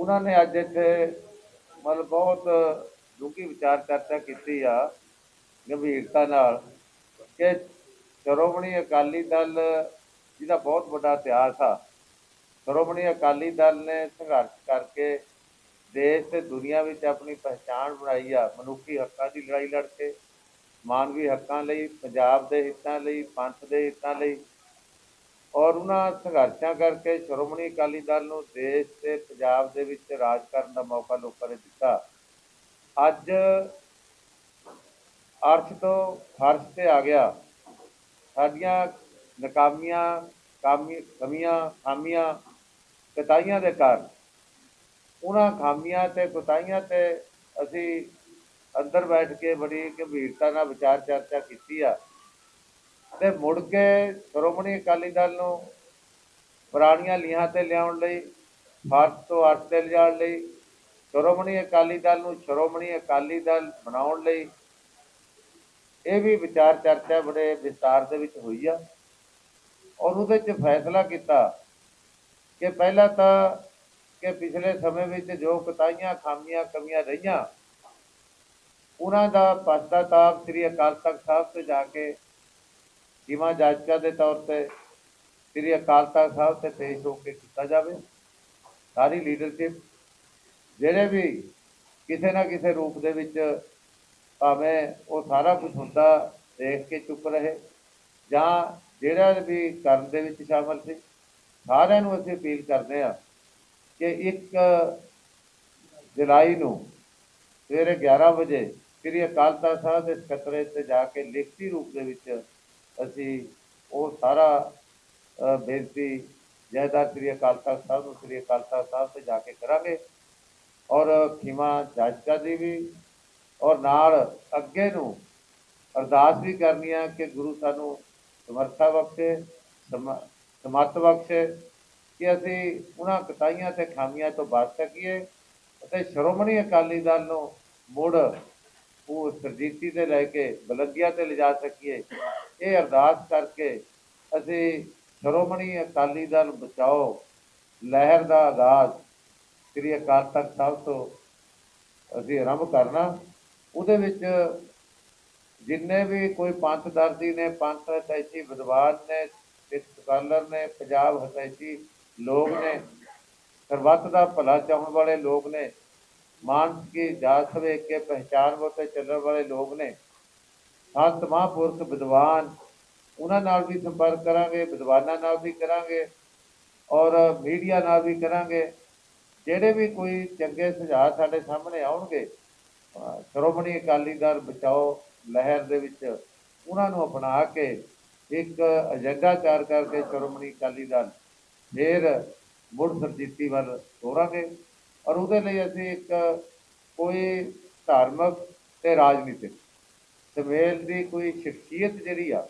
ਉਹਨਾਂ ਨੇ ਅੱਜ ਇੱਥੇ ਮਤਲਬ ਬਹੁਤ ਡੂੰਘੀ ਵਿਚਾਰ ਚਰਚਾ ਕੀਤੀ ਆ, ਗੰਭੀਰਤਾ ਨਾਲ ਕਿ ਸ਼੍ਰੋਮਣੀ ਅਕਾਲੀ ਦਲ ਜਿਹਦਾ ਬਹੁਤ ਵੱਡਾ ਇਤਿਹਾਸ ਆ, ਸ਼੍ਰੋਮਣੀ ਅਕਾਲੀ ਦਲ ਨੇ ਸੰਘਰਸ਼ ਕਰਕੇ ਦੇਸ਼ ਤੇ ਦੁਨੀਆ ਵਿੱਚ ਆਪਣੀ ਪਛਾਣ ਬਣਾਈ ਆ, ਮਨੁੱਖੀ ਹੱਕਾਂ ਦੀ ਲੜਾਈ ਲੜ ਕੇ, ਮਾਨਵੀ ਹੱਕਾਂ ਲਈ, ਪੰਜਾਬ ਦੇ ਹਿੱਤਾਂ ਲਈ, ਪੰਥ ਦੇ ਹਿੱਤਾਂ ਲਈ ਔਰ ਉਹਨਾਂ ਸੰਘਰਸ਼ਾਂ ਕਰਕੇ ਸ਼੍ਰੋਮਣੀ ਅਕਾਲੀ ਦਲ ਨੂੰ ਦੇਸ਼ ਤੇ ਪੰਜਾਬ ਦੇ ਵਿੱਚ ਰਾਜ ਕਰਨ ਦਾ ਮੌਕਾ ਲੋਕਾਂ ਨੇ ਦਿੱਤਾ। ਅੱਜ ਅਰਸ਼ ਤੋਂ ਫਰਸ਼ ਤੇ ਆ ਗਿਆ। ਸਾਡੀਆਂ ਨਕਾਮੀਆਂ, ਕਾਮੀ, ਕਮੀਆਂ, ਖਾਮੀਆਂ, ਕਤਾਈਆਂ ਦੇ ਕਾਰਨ ਉਹਨਾਂ ਖਾਮੀਆਂ ਤੇ ਕੁਤਾਈਆਂ ਤੇ ਅਸੀਂ ਅੰਦਰ ਬੈਠ ਕੇ ਬੜੀ ਗੰਭੀਰਤਾ ਨਾਲ ਵਿਚਾਰ ਚਰਚਾ ਕੀਤੀ ਆ। ਤੇ ਮੁੜ ਕੇ ਸ਼੍ਰੋਮਣੀ ਅਕਾਲੀ ਦਲ ਨੂੰ ਪੁਰਾਣੀਆਂ ਲੀਹਾਂ ਤੇ ਲਿਆਉਣ ਲਈ ਫਰਸ਼ ਤੋਂ ਅਰਥ ਤੇ ਲਿਜਾਣ ਲਈ, ਸ਼੍ਰੋਮਣੀ ਅਕਾਲੀ ਦਲ ਨੂੰ ਸ਼੍ਰੋਮਣੀ ਅਕਾਲੀ ਦਲ ਬਣਾਉਣ ਲਈ ਇਹ ਵੀ ਵਿਚਾਰ ਚਰਚਾ ਬੜੇ ਵਿਸਤਾਰ ਦੇ ਵਿੱਚ ਹੋਈ ਆ। ਔਰ ਉਹਦੇ 'ਚ ਫੈਸਲਾ ਕੀਤਾ ਕਿ ਪਹਿਲਾਂ ਤਾਂ ਕਿ ਪਿਛਲੇ ਸਮੇਂ ਵਿੱਚ ਜੋ ਕਤਾਈਆਂ, ਖਾਮੀਆਂ, ਕਮੀਆਂ ਰਹੀਆਂ, ਉਹਨਾਂ ਦਾ ਪਛਤਾਤਾਪ ਸ੍ਰੀ ਅਕਾਲ ਤਖਤ ਸਾਹਿਬ ਤੇ ਜਾ ਕੇ ਸੀਮਾ ਜਾਚਕਾ ਦੇ ਤੌਰ ਤੇ ਸ੍ਰੀ ਅਕਾਲ ਤਖਤ ਸਾਹਿਬ ਤੇ ਪੇਸ਼ ਹੋ ਕੇ ਕੀਤਾ ਜਾਵੇ, ਸਾਰੀ ਲੀਡਰਸ਼ਿਪ ਜਿਹੜੇ ਵੀ ਕਿਸੇ ਨਾ ਕਿਸੇ ਰੂਪ ਦੇ ਵਿੱਚ ਭਾਵੇਂ ਉਹ ਸਾਰਾ ਕੁਝ ਹੁੰਦਾ, ਦੇਖ ਕੇ ਚੁੱਪ ਰਹੇ ਜਾਂ ਜਿਹੜਾ ਵੀ ਕਰਨ ਦੇ ਵਿੱਚ ਸ਼ਾਮਲ ਸੀ, ਸਾਰਿਆਂ ਨੂੰ ਅਸੀਂ ਅਪੀਲ ਕਰਦੇ ਹਾਂ ਕਿ ਇੱਕ ਜੁਲਾਈ ਨੂੰ ਸਵੇਰੇ 11 ਵਜੇ ਸ੍ਰੀ ਅਕਾਲ ਤਖਤ ਸਾਹਿਬ ਦੇ ਸਕੱਤਰੇ ਤੇ ਜਾ ਕੇ ਲਿਖਤੀ ਰੂਪ ਦੇ ਵਿੱਚ ਅਸੀਂ ਉਹ ਸਾਰਾ ਬੇਨਤੀ, ਜੈਦਾਰ ਸ੍ਰੀ ਅਕਾਲ ਤਖਤ ਸਾਹਿਬ ਨੂੰ, ਸ੍ਰੀ ਅਕਾਲ ਤਖਤ ਸਾਹਿਬ ਤੇ ਜਾ ਕੇ ਕਰਾਂਗੇ। ਔਰ ਖਿਮਾ ਜਾਚਕਾ ਦੀ ਵੀ, ਔਰ ਨਾਲ ਅੱਗੇ ਨੂੰ ਅਰਦਾਸ ਵੀ ਕਰਨੀ ਆ ਕਿ ਗੁਰੂ ਸਾਨੂੰ ਸਮਰੱਥਾ ਬਖਸ਼ੇ, ਸਮ- ਸਮੱਤ ਬਖਸ਼ੇ, ਕਿ ਅਸੀਂ ਉਹਨਾਂ ਕਤਾਈਆਂ ਤੇ ਖਾਮੀਆਂ ਤੋਂ ਬਚ ਸਕੀਏ ਅਤੇ ਸ਼੍ਰੋਮਣੀ ਅਕਾਲੀ ਦਲ ਨੂੰ ਮੁੜ ਉਹ ਸਰਜੀਤੀ ਤੇ ਲੈ ਕੇ ਬਲੰਦੀਆਂ ਤੇ ਲਿਜਾ ਸਕੀਏ। ਇਹ ਅਰਦਾਸ ਕਰਕੇ ਅਸੀਂ ਸ਼੍ਰੋਮਣੀ ਅਕਾਲੀ ਦਲ ਬਚਾਓ, ਲਹਿਰ ਦਾ ਆਗਾਜ਼ ਸ੍ਰੀ ਅਕਾਲ ਤਖਤ ਸਾਹਿਬ ਤੋਂ ਅਸੀਂ ਆਰੰਭ ਕਰਨਾ। ਉਹਦੇ ਵਿੱਚ ਜਿੰਨੇ ਵੀ ਕੋਈ ਪੰਥ ਦਰਦੀ ਨੇ, ਪੰਥ ਹਤੈਸ਼ੀ ਵਿਦਵਾਨ ਨੇ ਸਕਾਲਰ ਨੇ, ਪੰਜਾਬ ਹਤੈਸ਼ੀ ਲੋਕ ਨੇ, ਸਰਬੱਤ ਦਾ ਭਲਾ ਚਾਹਣ ਵਾਲੇ ਲੋਕ ਨੇ ਮਾਨਸ ਕੀ ਜਾਤ ਵੇਖ ਕੇ ਪਹਿਚਾਨ ਤੇ ਚੱਲਣ ਵਾਲੇ ਲੋਕ ਨੇ। ਸੰਤ ਮਹਾਂਪੁਰਖ ਵਿਦਵਾਨ, ਉਹਨਾਂ ਨਾਲ ਵੀ ਸੰਪਰਕ ਕਰਾਂਗੇ, ਵਿਦਵਾਨਾਂ ਨਾਲ ਵੀ ਕਰਾਂਗੇ ਔਰ ਮੀਡੀਆ ਨਾਲ ਵੀ ਕਰਾਂਗੇ। ਜਿਹੜੇ ਵੀ ਕੋਈ ਚੰਗੇ ਸੁਝਾਅ ਸਾਡੇ ਸਾਹਮਣੇ ਆਉਣਗੇ ਸ਼੍ਰੋਮਣੀ ਅਕਾਲੀ ਦਲ ਬਚਾਓ ਲਹਿਰ ਦੇ ਵਿੱਚ, ਉਹਨਾਂ ਨੂੰ ਅਪਣਾ ਕੇ ਇੱਕ ਏਜੰਡਾ ਤਿਆਰ ਕਰਕੇ ਸ਼੍ਰੋਮਣੀ ਅਕਾਲੀ ਦਲ ਫਿਰ ਮੁੜ ਸਰਜੀਤੀ ਵੱਲ ਤੋਰਾਂਗੇ ਔਰ ਉਹਦੇ ਲਈ ਅਸੀਂ ਇੱਕ ਕੋਈ ਧਾਰਮਿਕ ਤੇ ਰਾਜਨੀਤਿਕ ਸਮੇਲ ਦੀ ਕੋਈ ਸ਼ਖਸੀਅਤ ਜਿਹੜੀ ਆ,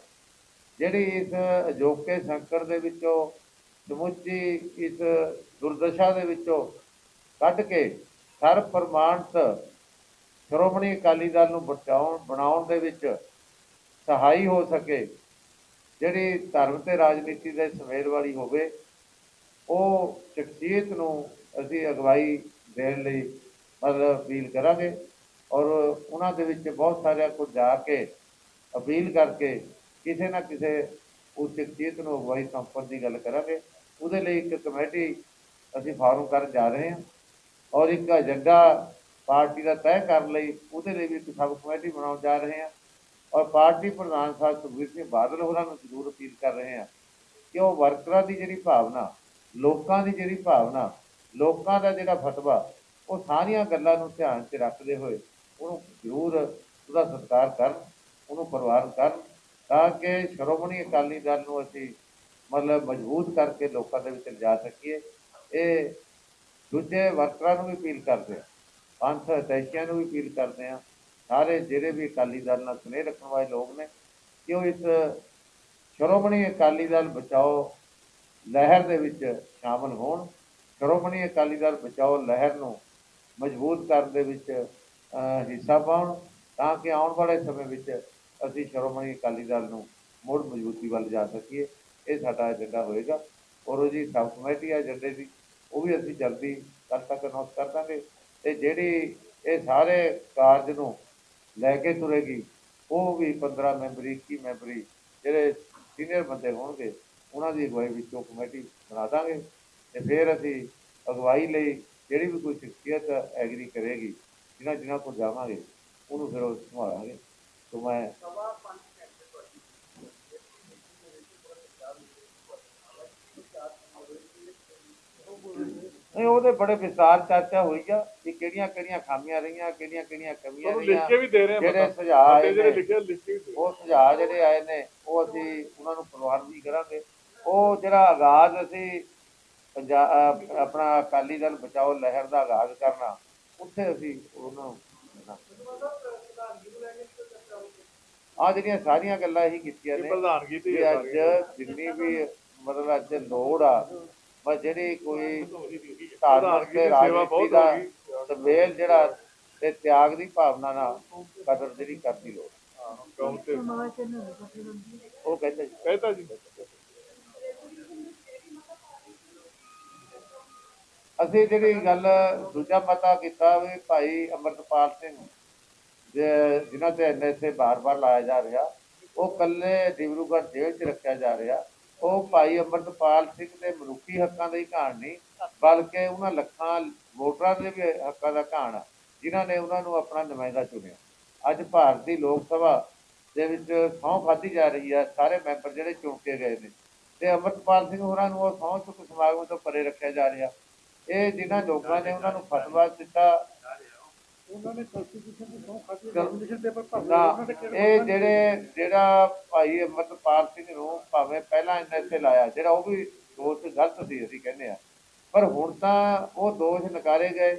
ਜਿਹੜੀ ਇਸ ਅਜੋਕੇ ਸੰਕਟ ਦੇ ਵਿੱਚੋਂ, ਸਮੁੱਚੀ ਇਸ ਦੁਰਦਸ਼ਾ ਦੇ ਵਿੱਚੋਂ ਕੱਢ ਕੇ ਸਰ ਪ੍ਰਮਾਣਤ ਸ਼੍ਰੋਮਣੀ ਅਕਾਲੀ ਦਲ ਨੂੰ ਬਚਾਉਣ, ਬਣਾਉਣ ਦੇ ਵਿੱਚ ਸਹਾਈ ਹੋ ਸਕੇ, ਜਿਹੜੀ ਧਰਮ ਤੇ ਰਾਜਨੀਤੀ ਦੇ ਸਮੇਲ ਵਾਲੀ ਹੋਵੇ, ਉਹ ਸ਼ਖਸੀਅਤ ਨੂੰ ਅਸੀਂ ਅਗਵਾਈ ਦੇਣ ਲਈ ਮਤਲਬ ਅਪੀਲ ਕਰਾਂਗੇ ਔਰ ਉਹਨਾਂ ਦੇ ਵਿੱਚ ਬਹੁਤ ਸਾਰਿਆਂ ਕੋਲ ਜਾ ਕੇ ਅਪੀਲ ਕਰਕੇ ਕਿਸੇ ਨਾ ਕਿਸੇ ਉਸ ਸ਼ਖਸੀਅਤ ਨੂੰ ਅਗਵਾਈ ਸੌਂਪਣ ਦੀ ਗੱਲ ਕਰਾਂਗੇ। ਉਹਦੇ ਲਈ ਇੱਕ ਕਮੇਟੀ ਅਸੀਂ ਫਾਰਮ ਕਰਨ ਜਾ ਰਹੇ ਹਾਂ ਔਰ ਇੱਕ ਏਜੰਡਾ ਪਾਰਟੀ ਦਾ ਤੈਅ ਕਰਨ ਲਈ ਉਹਦੇ ਲਈ ਵੀ ਇੱਕ ਸਬ ਕਮੇਟੀ ਬਣਾਉਣ ਜਾ ਰਹੇ ਹਾਂ ਔਰ ਪਾਰਟੀ ਪ੍ਰਧਾਨ ਸਾਹਿਬ ਸੁਖਬੀਰ ਸਿੰਘ ਬਾਦਲ ਹੋਰਾਂ ਨੂੰ ਜ਼ਰੂਰ ਅਪੀਲ ਕਰ ਰਹੇ ਹਾਂ ਕਿ ਉਹ ਵਰਕਰਾਂ ਦੀ ਜਿਹੜੀ ਭਾਵਨਾ, ਲੋਕਾਂ ਦੀ ਜਿਹੜੀ ਭਾਵਨਾ ਲੋਕਾਂ ਦਾ ਜਿਹੜਾ ਫਤਵਾ, ਉਹ ਸਾਰੀਆਂ ਗੱਲਾਂ ਨੂੰ ਧਿਆਨ 'ਚ ਰੱਖਦੇ ਹੋਏ ਉਹਨੂੰ ਜ਼ਰੂਰ ਉਹਦਾ ਸਤਿਕਾਰ ਕਰਨ, ਉਹਨੂੰ ਪ੍ਰਵਾਨ ਕਰਨ ਤਾਂ ਕਿ ਸ਼੍ਰੋਮਣੀ ਅਕਾਲੀ ਦਲ ਨੂੰ ਅਸੀਂ ਮਤਲਬ ਮਜ਼ਬੂਤ ਕਰਕੇ ਲੋਕਾਂ ਦੇ ਵਿੱਚ ਲਿਜਾ ਸਕੀਏ। ਇਹ ਦੂਜੇ ਵਰਕਰਾਂ ਨੂੰ ਵੀ ਅਪੀਲ ਕਰਦੇ ਹਾਂ, ਪੰਥ ਹਤੈਸ਼ੀਆਂ ਨੂੰ ਵੀ ਅਪੀਲ ਕਰਦੇ ਹਾਂ, ਸਾਰੇ ਜਿਹੜੇ ਵੀ ਅਕਾਲੀ ਦਲ ਨਾਲ ਸਨੇਹ ਰੱਖਣ ਵਾਲੇ ਲੋਕ ਨੇ, ਕਿ ਉਹ ਇਸ ਸ਼੍ਰੋਮਣੀ ਅਕਾਲੀ ਦਲ ਬਚਾਓ ਲਹਿਰ ਦੇ ਵਿੱਚ ਸ਼ਾਮਲ ਹੋਣ। ਸ਼੍ਰੋਮਣੀ ਅਕਾਲੀ ਦਲ, ਬਚਾਓ ਲਹਿਰ ਨੂੰ, ਮਜ਼ਬੂਤ ਕਰਨ ਦੇ ਵਿੱਚ ਹਿੱਸਾ ਪਾਉਣ, ਤਾਂ ਕਿ ਆਉਣ ਵਾਲੇ ਸਮੇਂ ਵਿੱਚ ਅਸੀਂ ਸ਼੍ਰੋਮਣੀ ਅਕਾਲੀ ਦਲ ਨੂੰ ਮੁੜ ਮਜ਼ਬੂਤੀ ਵੱਲ ਜਾ ਸਕੀਏ। ਇਹ ਸਾਡਾ ਏਜੰਡਾ ਹੋਏਗਾ। ਔਰ ਉਹ ਜੀ ਸਬ ਕਮੇਟੀ ਹੈ ਏਜੰਡੇ ਦੀ, ਉਹ ਵੀ ਅਸੀਂ ਜਲਦੀ ਕੱਲ ਤੱਕ ਅਨਾਉਂਸ ਕਰ ਦਾਂਗੇ। ਤੇ ਜਿਹੜੀ ਇਹ ਸਾਰੇ ਕਾਰਜ ਨੂੰ ਲੈ ਕੇ ਤੁਰੇਗੀ, ਉਹ ਵੀ 15 ਮੈਂਬਰੀ 21 ਮੈਂਬਰੀ ਜਿਹੜੇ ਸੀਨੀਅਰ ਬੰਦੇ ਹੋਣਗੇ, ਉਹਨਾਂ ਦੀ ਅਗਵਾਈ ਵਿੱਚ ਉਹ ਕਮੇਟੀ ਬਣਾ ਦਾਂਗੇ। ਤੇ ਫਿਰ ਅਸੀਂ ਅਗਵਾਈ ਲਈ ਜਿਹੜੀ ਵੀ ਕੋਈ ਸ਼ਖਸੀਅਤ ਐਗਰੀ ਕਰੇਗੀ ਜਿਨ੍ਹਾਂ ਜਿਨ੍ਹਾਂ ਕੋਲ ਜਾਵਾਂਗੇ ਉਹਨੂੰ ਫਿਰ ਉਹ ਸੰਭਾਲਾਂਗੇ ਸੋ ਮੈਂ ਨਹੀਂ ਉਹਦੇ ਬੜੇ ਵਿਸਤਾਰ ਚਰਚਾ ਹੋਈ ਆ ਕਿ ਕਿਹੜੀਆਂ ਕਿਹੜੀਆਂ ਖਾਮੀਆਂ ਰਹੀਆਂ ਕਿਹੜੀਆਂ ਕਿਹੜੀਆਂ ਕਮੀਆਂ ਤੁਹਾਨੂੰ ਲਿਖ ਰਹੀਆਂ ਕੇ ਵੀ ਦੇ ਰਹੇ ਆ ਜਿਹੜੇ। ਸੁਝਾਅ ਜਿਹੜੇ ਲਿਖੇ ਲਿਖ। ਉਹ ਸੁਝਾਅ ਜਿਹੜੇ ਆਏ ਨੇ ਉਹ ਅਸੀਂ ਉਹਨਾਂ ਨੂੰ ਪ੍ਰਵਾਨ ਵੀ ਕਰਾਂਗੇ ਉਹ ਜਿਹੜਾ ਆਗਾਜ਼ ਅਸੀਂ ਪੰਜਾਬ ਆਪਣਾ ਅਕਾਲੀ ਦਲ ਬਚਾਓ ਲਹਿਰ ਦਾ ਆਗਾਜ਼ ਕਰਨਾ ਉੱਥੇ ਅਸੀਂ ਉਹਨਾਂ ਨੂੰ ਆ ਜਿਹੜੀਆਂ ਸਾਰੀਆਂ ਗੱਲਾਂ ਇਹੀ ਕੀਤੀਆਂ ਨੇ ਪ੍ਰਧਾਨਗੀ ਤੇ ਅੱਜ ਜਿੰਨੀ ਵੀ ਮਤਲਬ ਅੱਜ ਲੋੜ ਆ ਬਸ ਜਿਹੜੀ ਕੋਈ ਧਾਰਮਿਕ ਤੇ ਰਾਜਨੀਤੀ ਬਹੁਤ ਦਾ ਸੰਮੇਲ ਜਿਹੜਾ ਤੇ ਤਿਆਗ ਦੀ ਭਾਵਨਾ ਨਾਲ ਕਦਰ ਜਿਹੜੀ ਕਰਦੀ ਲੋੜ। ਉਹ ਕਹਿੰਦੇ ਜੀ। ਕਹਿਤਾ ਜੀ। ਅਸੀਂ ਜਿਹੜੀ ਗੱਲ ਦੂਜਾ ਪਤਾ ਕੀਤਾ ਵੀ ਭਾਈ ਅਮਰਤਪਾਲ ਸਿੰਘ ਜਿਨ੍ਹਾਂ ਤੇ ਐਨਐਸਏ ਬਾਰ-ਬਾਰ ਲਾਇਆ ਜਾ ਰਿਹਾ, ਉਹ ਕੱਲੇ ਡਿਬਰੂਗੜ੍ਹ ਜੇਲ੍ਹ 'ਚ ਰੱਖਿਆ ਜਾ ਰਿਹਾ, ਉਹ ਭਾਈ ਅਮਰਤਪਾਲ ਸਿੰਘ ਦੇ ਮਨੁੱਖੀ ਹੱਕਾਂ ਦਾ ਹੀ ਘਾਣ ਨਹੀਂ, ਬਲਕਿ ਉਹਨਾਂ ਲੱਖਾਂ ਵੋਟਰਾਂ ਦੇ ਵੀ ਹੱਕਾਂ ਦਾ ਘਾਣ ਆ, ਜਿਨ੍ਹਾਂ ਨੇ ਉਹਨਾਂ ਨੂੰ ਆਪਣਾ ਨੁਮਾਇੰਦਾ ਚੁਣਿਆ। ਅੱਜ ਭਾਰਤੀ ਲੋਕ ਸਭਾ ਦੇ ਵਿੱਚ ਸਹੁੰ ਖਾਧੀ ਜਾ ਰਹੀ ਹੈ ਸਾਰੇ ਮੈਂਬਰ ਜਿਹੜੇ ਚੁਣ ਕੇ ਗਏ ਨੇ, ਤੇ ਅਮਰਤਪਾਲ ਸਿੰਘ ਹੋਰਾਂ ਨੂੰ ਉਹ ਸਹੁੰ ਚੁੱਕ ਸਮਾਗਮ ਤੋਂ ਪਰੇ ਰੱਖਿਆ ਜਾ ਰਿਹਾ। ਇਹ ਜਿਨ੍ਹਾਂ ਲੋਕਾਂ ਨੇ ਉਹਨਾਂ ਨੂੰ ਫਤਵਾ ਦਿੱਤਾ ਉਹਨਾਂ ਨੇ ਕਨਸਟੀਟਿਊਸ਼ਨ ਦੀ ਸੌਂ ਖਾਤੀ ਚਲੋ। ਪੇਪਰ ਭਰ ਨਾ ਇਹ ਜਿਹੜੇ ਜਿਹੜਾ ਭਾਈ ਅਮਰਪਾਲ ਸਿੰਘ ਨੂੰ ਭਾਵੇਂ ਪਹਿਲਾਂ ਐਨਐਸਏ ਲਾਇਆ ਜਿਹੜਾ ਉਹ ਵੀ ਦੋਸ਼ ਗਲਤ ਸੀ ਅਸੀਂ ਕਹਿੰਦੇ ਆ ਪਰ ਹੁਣ ਤਾਂ ਉਹ ਦੋਸ਼ ਨਕਾਰੇ ਗਏ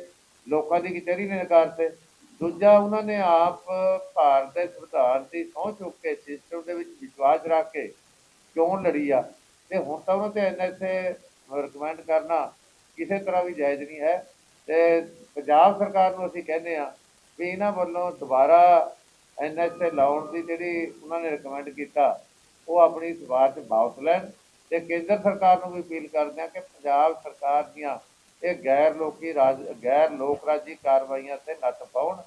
ਲੋਕਾਂ ਦੀ ਕਚਹਿਰੀ ਨੇ ਨਕਾਰਤੇ ਦੂਜਾ ਉਹਨਾਂ ਨੇ ਆਪ ਭਾਰਤ ਦੇ ਸੰਵਿਧਾਨ ਦੀ ਸਹੁੰ ਚੁੱਕ ਕੇ ਸਿਸਟਮ ਦੇ ਵਿੱਚ ਵਿਸ਼ਵਾਸ ਰੱਖ ਕੇ ਚੋਣ ਲੜੀ ਆ ਤੇ ਹੁਣ ਤਾਂ ਉਹਨਾਂ ਤੇ ਐਨਐਸਏ ਰਿਕਮੈਂਡ ਕਰਨਾ ਕਿਸੇ ਤਰ੍ਹਾਂ ਵੀ ਜਾਇਜ਼ ਨਹੀਂ ਹੈ। ਤੇ ਪੰਜਾਬ ਸਰਕਾਰ ਨੂੰ ਅਸੀਂ ਕਹਿੰਦੇ ਆ ਵੀ ਇਹਨਾਂ ਵੱਲੋਂ ਦੁਬਾਰਾ ਐਨਐਸਏ ਲਾਉਣ ਦੀ ਜਿਹੜੀ ਉਹਨਾਂ ਨੇ ਰਿਕਮੈਂਡ ਕੀਤਾ, ਉਹ ਆਪਣੀ ਸਿਫਾਰਸ਼ ਵਾਪਸ ਲੈਣ। ਤੇ ਕੇਂਦਰ ਸਰਕਾਰ ਨੂੰ ਵੀ ਅਪੀਲ ਕਰਦੇ ਆ ਕਿ ਪੰਜਾਬ ਸਰਕਾਰ ਦੀਆਂ ਇਹ ਗੈਰ ਲੋਕੀ ਰਾਜ, ਗੈਰ ਲੋਕ ਰਾਜੀ ਕਾਰਵਾਈਆਂ ਤੇ ਨੱਥ ਪਾਉਣ।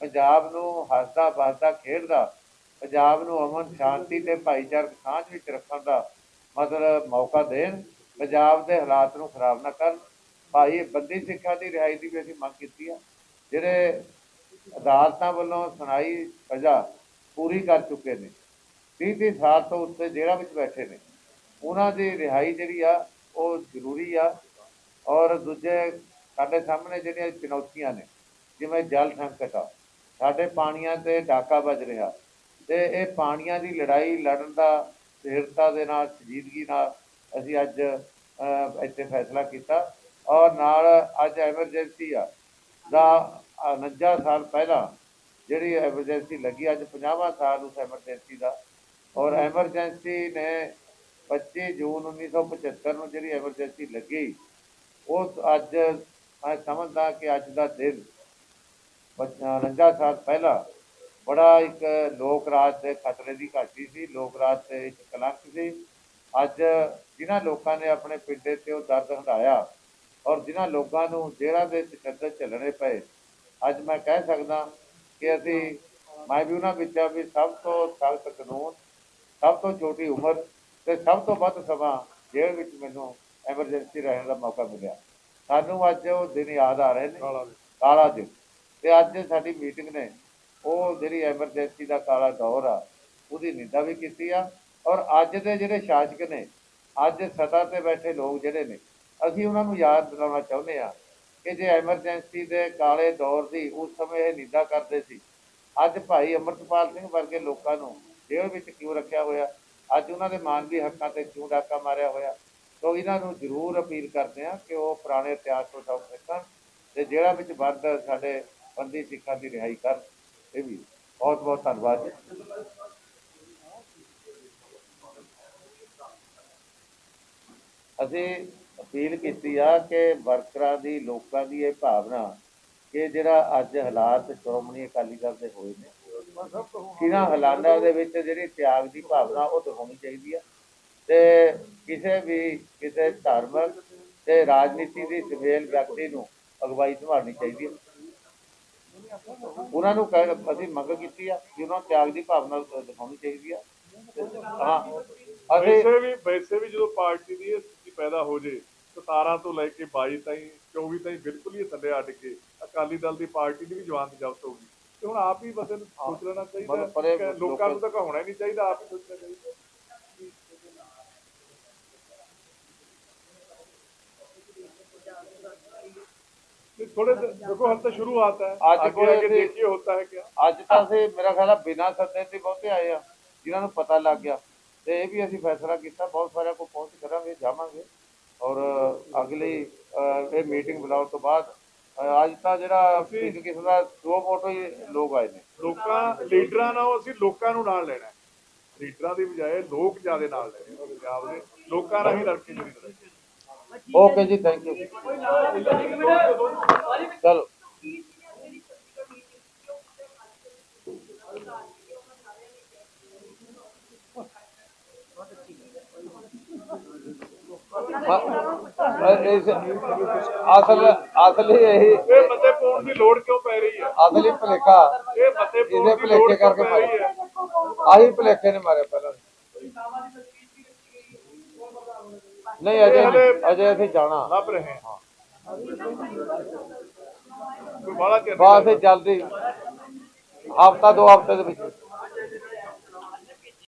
ਪੰਜਾਬ ਨੂੰ ਹੱਸਦਾ ਵੱਸਦਾ ਖੇਡਦਾ, ਪੰਜਾਬ ਨੂੰ ਅਮਨ ਸ਼ਾਂਤੀ ਤੇ ਭਾਈਚਾਰਕ ਸਾਂਝ ਵਿੱਚ ਰੱਖਣ ਦਾ ਮਤਲਬ ਮੌਕਾ ਦੇਣ। ਪੰਜਾਬ ਦੇ ਹਾਲਾਤ ਨੂੰ ਖਰਾਬ ਨਾ ਕਰਨ। ਭਾਈ ਬੰਦੀ ਸਿੱਖਾਂ ਦੀ ਰਿਹਾਈ ਦੀ ਵੀ ਅਸੀਂ ਮੰਗ ਕੀਤੀ ਆ। ਜਿਹੜੇ ਅਦਾਲਤਾਂ ਵੱਲੋਂ ਸੁਣਾਈ ਸਜ਼ਾ ਪੂਰੀ ਕਰ ਚੁੱਕੇ ਨੇ 30 30 ਸਾਲ ਤੋਂ ਉੱਤੇ ਜੇਲ੍ਹਾਂ ਵਿੱਚ ਬੈਠੇ ਨੇ, ਉਹਨਾਂ ਦੀ ਰਿਹਾਈ ਜਿਹੜੀ ਆ, ਉਹ ਜ਼ਰੂਰੀ ਆ। ਔਰ ਦੂਜੇ ਸਾਡੇ ਸਾਹਮਣੇ ਜਿਹੜੀਆਂ ਚੁਣੌਤੀਆਂ ਨੇ, ਜਿਵੇਂ ਜਲ ਸੰਕਟ ਆ, ਸਾਡੇ ਪਾਣੀਆਂ ਤੇ ਡਾਕਾ ਵੱਜ ਰਿਹਾ, ਤੇ ਇਹ ਪਾਣੀਆਂ ਦੀ ਲੜਾਈ ਲੜਨ ਦਾ ਸਥਿਰਤਾ ਦੇ ਨਾਲ ਸੰਜੀਦਗੀ ਨਾਲ ਅਸੀਂ ਅੱਜ ਇੱਥੇ ਫੈਸਲਾ ਕੀਤਾ। ਔਰ ਨਾਲ ਅੱਜ ਐਮਰਜੈਂਸੀ ਆ। ਦਾ 49 ਸਾਲ ਪਹਿਲਾਂ ਜਿਹੜੀ ਐਮਰਜੈਂਸੀ ਲੱਗੀ, ਅੱਜ 50ਵਾਂ ਸਾਲ ਉਸ ਐਮਰਜੈਂਸੀ ਦਾ। ਔਰ ਐਮਰਜੈਂਸੀ ਨੇ 25 ਜੂਨ 1975 ਨੂੰ ਜਿਹੜੀ ਐਮਰਜੈਂਸੀ ਲੱਗੀ ਉਹ ਅੱਜ ਮੈਂ ਸਮਝਦਾ ਕਿ ਅੱਜ ਦਾ ਦਿਨ 49 ਸਾਲ ਪਹਿਲਾਂ ਬੜਾ ਇੱਕ ਲੋਕ ਰਾਜ ਦੇ ਖਤਰੇ ਦੀ ਘਾਟੀ ਸੀ, ਲੋਕ ਰਾਜ ਤੇ ਇੱਕ ਕਲੰਕ ਸੀ। ਅੱਜ ਜਿਨ੍ਹਾਂ ਲੋਕਾਂ ਨੇ ਆਪਣੇ ਪਿੰਡੇ ਤੇ ਉਹ ਦਰਦ ਹਟਾਇਆ ਔਰ ਜਿਨ੍ਹਾਂ ਲੋਕਾਂ ਨੂੰ ਜੇਲ੍ਹਾਂ ਦੇ ਤਸ਼ੱਦਦ ਝੱਲਣੇ ਪਏ ਅੱਜ ਮੈਂ ਕਹਿ ਸਕਦਾ ਕਿ ਅਸੀਂ ਮੈਂ ਵੀ ਉਹਨਾਂ ਵਿੱਚ ਆ ਵੀ ਸਭ ਤੋਂ ਸਖਤ ਕਾਨੂੰਨ ਸਭ ਤੋਂ ਛੋਟੀ ਉਮਰ ਤੇ ਸਭ ਤੋਂ ਵੱਧ ਸਮਾਂ ਜੇਲ੍ਹ ਵਿੱਚ ਮੈਨੂੰ ਐਮਰਜੈਂਸੀ ਰਹਿਣ ਦਾ ਮੌਕਾ ਮਿਲਿਆ। ਸਾਨੂੰ ਅੱਜ ਉਹ ਦਿਨ ਯਾਦ ਆ ਰਹੇ ਨੇ। ਕਾਲਾ ਦਿਨ। ਤੇ ਅੱਜ ਸਾਡੀ ਮੀਟਿੰਗ ਨੇ ਉਹ ਜਿਹੜੀ ਐਮਰਜੈਂਸੀ ਦਾ ਕਾਲਾ ਦੌਰ ਆ ਉਹਦੀ ਨਿੰਦਾ ਵੀ ਕੀਤੀ ਆ। ਔਰ ਅੱਜ ਦੇ ਜਿਹੜੇ ਸ਼ਾਸਕ ਨੇ ਅੱਜ ਸੱਤਾ ਤੇ ਬੈਠੇ ਲੋਕ ਜਿਹੜੇ ਨੇ ਅਸੀਂ ਉਹਨਾਂ ਨੂੰ ਯਾਦ ਦਿਲਾਉਣਾ ਚਾਹੁੰਦੇ ਹਾਂ ਕਿ ਜੇ ਐਮਰਜੈਂਸੀ ਦੇ ਕਾਲੇ ਦੌਰ ਦੀ ਉਸ ਸਮੇਂ ਇਹ ਨਿੰਦਾ ਕਰਦੇ ਸੀ, ਅੱਜ ਭਾਈ ਅਮਰਤਪਾਲ ਸਿੰਘ ਵਰਗੇ ਲੋਕਾਂ ਨੂੰ ਜੇਲ੍ਹ ਵਿੱਚ ਕਿਉਂ ਰੱਖਿਆ ਹੋਇਆ? ਅੱਜ ਉਹਨਾਂ ਦੇ ਮਾਨਵੀ ਹੱਕਾਂ ਤੇ ਕਿਉਂ ਡਾਕਾ ਮਾਰਿਆ ਹੋਇਆ? ਸੋ ਇਹਨਾਂ ਨੂੰ ਜ਼ਰੂਰ ਅਪੀਲ ਕਰਦੇ ਆ ਕਿ ਉਹ ਪੁਰਾਣੇ ਇਤਿਹਾਸ ਤੋਂ ਸਬਕ ਸਿੱਖਣ ਤੇ ਜਿਹੜਾ ਵਿੱਚ ਵੱਧ ਸਾਡੇ ਬੰਦੀ ਸਿੱਖਾਂ ਦੀ ਰਿਹਾਈ ਕਰਨ ਇਹ ਵੀ ਬਹੁਤ ਬਹੁਤ ਧੰਨਵਾਦ ਜੀ। ਅਸੀਂ ਅਪੀਲ ਕੀਤੀ ਆ ਕਿ ਵਰਕਰਾਂ ਦੀ, ਲੋਕਾਂ ਦੀ ਇਹ ਭਾਵਨਾ ਕਿ ਜਿਹੜਾ ਅੱਜ ਹਾਲਾਤ ਸ਼੍ਰੋਮਣੀ ਅਕਾਲੀ ਦਲ ਦੇ ਹੋਏ ਨੇ ਇਹਨਾਂ ਹਾਲਾਤਾਂ ਦੇ ਵਿੱਚ ਜਿਹੜੀ ਤਿਆਗ ਦੀ ਭਾਵਨਾ ਉਹ ਦਿਖਾਉਣੀ ਚਾਹੀਦੀ ਆ? ਤੇ ਕਿਸੇ ਵੀ, ਕਿਸੇ ਧਾਰਮਿਕ ਤੇ ਰਾਜਨੀਤੀ ਦੀ ਸਮੇਲ ਵਿਅਕਤੀ ਨੂੰ ਅਗਵਾਈ ਸੰਭਾਲਣੀ ਚਾਹੀਦੀ ਹੈ ਉਹਨਾਂ ਨੂੰ ਅਸੀਂ ਮੰਗ ਕੀਤੀ ਆ ਕਿ ਉਹਨਾਂ ਤਿਆਗ ਦੀ ਭਾਵਨਾ ਦਿਖਾਉਣੀ ਚਾਹੀਦੀ ਆ। ਹਾਂ, ਅਸੀਂ ਵੈਸੇ ਵੀ ਵੈਸੇ ਵੀ ਜਦੋਂ ਪਾਰਟੀ ਦੀ ਇਹ ਸਥਿਤੀ ਪੈਦਾ ਹੋ ਜੇ 17 ਤੋਂ ਲੈ ਕੇ 22 ਤਾਈਂ 24 ਤਾਈਂ ਬਿਲਕੁਲ ਹੀ ਥੱਲੇ ਅੱਡ ਕੇ ਅਕਾਲੀ ਦਲ ਦੀ ਪਾਰਟੀ ਦੀ ਵੀ ਜਵਾਨ ਜ਼ਬਤ ਹੋ ਗਈ ਤੇ ਹੁਣ ਆਪ ਹੀ ਬੰਦੇ ਨੂੰ ਸੋਚ ਲੈਣਾ ਚਾਹੀਦਾ ਪਰ- ਪਰ ਇਹ ਕਿ ਲੋਕਾਂ ਨੂੰ ਤਾਂ ਕਹਾਉਣਾ ਹੀ ਨਹੀਂ ਚਾਹੀਦਾ ਆਪ ਹੀ ਸੋਚਣਾ ਚਾਹੀਦਾ नहीं, थोड़े दिन- देखो हम तो शुरुआत है आज आगे कोई आगे ऐसे- देखिए होता है क्या ਅੱਜ ਤਾਂ ਅਸੀਂ ਮੇਰਾ ਖਿਆਲ ਆ ਬਿਨਾਂ ਸੱਦੇ ਤੇ ਬਹੁਤੇ ਆਏ ਆ ਜਿਨ੍ਹਾਂ ਨੂੰ ਪਤਾ ਲੱਗ ਗਿਆ ਤੇ ਇਹ ਵੀ ਅਸੀਂ ਫੈਸਲਾ ਕੀਤਾ ਬਹੁਤ ਸਾਰਿਆਂ ਕੋਲ ਪਹੁੰਚ ਕਰਾਂਗੇ ਜਾਵਾਂਗੇ ਔਰ ਅਗਲੀ ਇਹ ਮੀਟਿੰਗ ਬੁਲਾਉਣ ਤੋਂ ਬਾਅਦ ਅੱਜ ਤਾਂ ਜਿਹੜਾ ਇੱਕ ਕਿਸਮ ਦਾ ਦੋ ਫੋਟੋ ਹੀ ਲੋਕ ਆਏ ਨੇ। ਲੋਕਾਂ ਲੀਡਰਾਂ ਨਾਲ ਅਸੀਂ ਲੋਕਾਂ ਨੂੰ ਨਾਲ ਲੈਣਾ ਹੈ। ਲੀਡਰਾਂ ਦੀ ਬਜਾਏ ਲੋਕ ਜਿਆਦੇ ਨਾਲ ਲੈਣੇ ਪੰਜਾਬ ਦੇ। ਲੋਕਾਂ ਨਾਲ ਹੀ। ਲੜ ਕੇ ਨਹੀਂ ਲੜਨਾ ਓਕੇ ਜੀ ਥੈਂਕ ਯੂ ਚਲੋ। ਅਸਲ ਅਸਲੀ ਇਹ ਇਹ ਮਤੇ ਪਾਉਣ ਦੀ ਲੋੜ ਕਿਉਂ ਪੈ ਰਹੀ ਹੈ? ਅਸਲੀ ਭਲੇਖਾ। ਇਹ ਮਤੇ ਪਾਉਣ ਦੀ ਲੋੜ ਭੁਲੇਖੇ ਕਰਕੇ ਪੈ ਰਹੀ ਹੈ? ਆਹੀ ਭਲੇਖੇ ਨੇ ਮਾਰੇ ਪਹਿਲਾਂ। ਨਹੀਂ ਅਜੇ ਅਜੇ ਅਸੀਂ ਜਾਣਾ। ਲੱਭ ਰਹੇ ਹਾਂ। ਬਸ ਜਲਦੀ। ਹਫਤਾ ਦੋ ਹਫ਼ਤੇ ਦੇ ਵਿੱਚ।